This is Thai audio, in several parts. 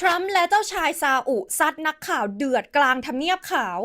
ทรัมป์และเจ้าชายซาอุซัดนักข่าวเดือดกลางทำเนียบขาว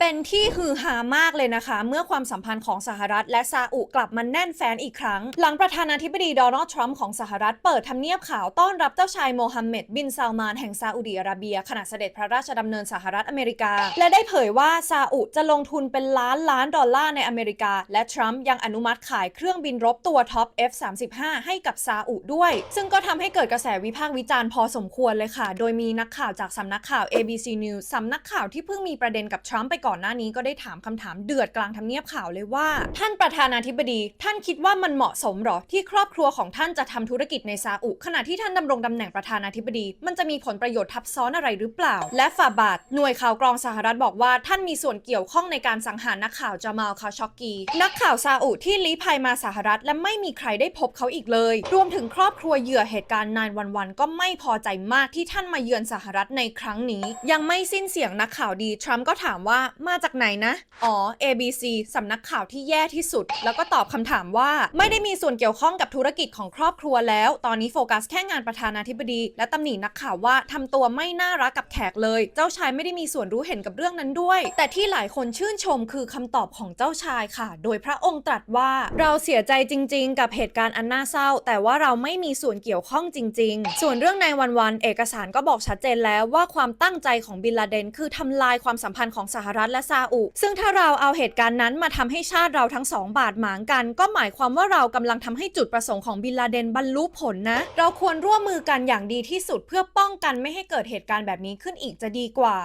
เป็นที่ฮือฮามากเลยนะคะ เมื่อความสัมพันธ์ของสหรัฐ และซาอุกลับมาแน่นแฟนอีกครั้ง หลังประธานาธิบดีโดนัลด์ทรัมป์ของสหรัฐเปิดทำเนียบขาวต้อนรับเจ้าชายโมฮัมเหม็ดบินซาลมานแห่งซาอุดิอาระเบีย ขณะเสด็จพระราชดำเนินสหรัฐอเมริกา และได้เผยว่าซาอุจะลงทุนเป็นล้านล้านดอลลาร์ในอเมริกา และทรัมป์ยังอนุมัติขายเครื่องบินรบตัวท็อป F-35 ให้กับซาอุด้วย ซึ่งก็ทำให้เกิดกระแสวิพากษ์วิจารณ์พอสมควรเลยค่ะ โดยมีนักข่าวจากสำนักข่าว ABC News สำนักข่าวที่เพิ่งมีประเด็นกับทรัมป์ไปก่อนหน้านี้ก็ได้ถามคำถามเดือดกลางทำเนียบข่าวเลยว่า ท่านประธานาธิบดี ท่านคิดว่ามันเหมาะสมหรอ ที่ครอบครัวของท่านจะทำธุรกิจในซาอุ ขณะที่ท่านดำรงตำแหน่งประธานาธิบดี มันจะมีผลประโยชน์ทับซ้อนอะไรหรือเปล่า และฝ่าบาทหน่วยข่าวกรองสหรัฐบอกว่า ท่านมีส่วนเกี่ยวข้องในการสังหารนักข่าวจามาลคาชอกกี นักข่าวซาอุที่ลี้ภัยมาสหรัฐ และไม่มีใครได้พบเขาอีกเลย รวมถึงครอบครัวเหยื่อเหตุการณ์911ก็ไม่พอใจมากที่ท่านมาเยือนสหรัฐในครั้งนี้ ยังไม่สิ้นเสียงนักข่าวดีทรัมป์ก็ถามว่ามาจากไหนนะ อ๋อ ABC สำนักข่าวที่แย่ที่สุด แล้วก็ตอบคำถามว่า ไม่ได้มีส่วนเกี่ยวข้องกับธุรกิจของครอบครัวแล้ว ตอนนี้โฟกัสแค่งานประธานาธิบดี และตำหนินักข่าวว่าทำตัวไม่น่ารักกับแขกเลย เจ้าชายไม่ได้มีส่วนรู้เห็นกับเรื่องนั้นด้วย แต่ที่หลายคนชื่นชมคือคำตอบของเจ้าชายค่ะ โดยพระองค์ตรัสว่าเราเสียใจจริง ๆ กับเหตุการณ์อันน่าเศร้า แต่ว่าเราไม่มีส่วนเกี่ยวข้องจริง ๆ ส่วนเรื่องในวันๆเอกสารก็บอกชัดเจนแล้วว่าความตั้งใจของบินลาเดนคือทำลายความสัมพันธ์ของสหรัฐและซาอุ ซึ่งถ้าเราเอาเหตุการณ์นั้นมาทำให้ชาติเราทั้งสองบาดหมางกัน ก็หมายความว่าเรากำลังทำให้จุดประสงค์ของบินลาเดนบรรลุผลนะ เราควรร่วมมือกันอย่างดีที่สุดเพื่อป้องกันไม่ให้เกิดเหตุการณ์แบบนี้ขึ้นอีกจะดีกว่า